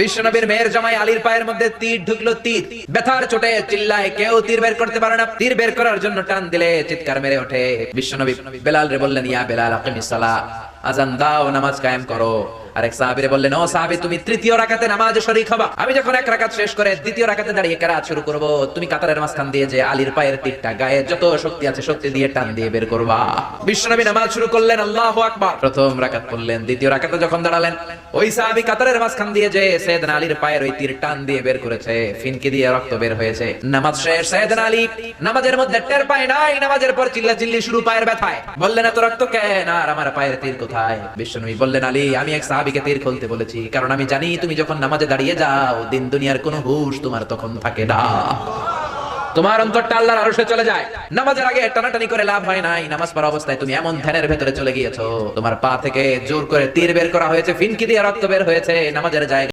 বিশ্বনবীর মেয়ের জামাই আলীর পায়ের মধ্যে তীর ঢুকলো তীর। ব্যথার চোটে চিল্লায় কেউ তীর বের করতে পারে না। তীর বের করার জন্য টান দিলে চিৎকার মেরে ওঠে। বিশ্বনবী বেলাল রে বললেন, ইয়া বেলাল, আকিমিস সালাহ আজান দাও, নামাজ কায়েম করো। আরেক সাহাবীরে বললেন, ও সাহাবী, তুমি তৃতীয় রাকাতে নামাজে শরীক হবা। আমি যখন এক রাকাত শেষ করে দ্বিতীয় রাকাতে দাঁড়িয়ে কেরাত শুরু করব, তুমি কাতারের মাঝখান দিয়ে যে আলীর পায়ের তীরটা, গায়ে যত শক্তি আছে শক্তি দিয়ে টান দিয়ে বের করবা। বিশ্বনবী নামাজ শুরু করলেন, আল্লাহু আকবার। প্রথম রাকাত পড়লেন, দ্বিতীয় রাকাতে যখন দাঁড়ালেন, ওই সাহাবী কাতারের মাঝখান দিয়ে যে সাইয়েদনা আলীর পায়ের ওই তীর টান দিয়ে বের করেছে, ফিনকি দিয়ে রক্ত বের হয়েছে। নামাজ শেষ সাইয়েদনা আলী নামাজের মধ্যে টের পায় নাই, নামাজের পর চিল্লা চিল্লি শুরু পায়ের ব্যথায়। বললেন, এত রক্ত কেন? আর আমার পায়ের তীর কোথায়? বিশ্বনবী বললেন, আলী, আমি এক সাহাবিকে তীর খুলতে বলেছি। কারণ আমি জানি, তুমি যখন নামাজে দাঁড়িয়ে যাও, দিন দুনিয়ার কোনো হুশ তোমার তখন থাকে না। তোমার অন্তরটা আল্লাহর আরশে চলে যায়। নামাজের আগে টানাটানি করে লাভ হয় নাই। নামাজ পড়া অবস্থায় তুমি এমন ধ্যানের ভেতরে চলে গিয়েছো। তোমার পা থেকে জোর করে তীর বের করা হয়েছে, ফিনকি দিয়ে রক্ত বের হয়েছে। নামাজের জায়গায়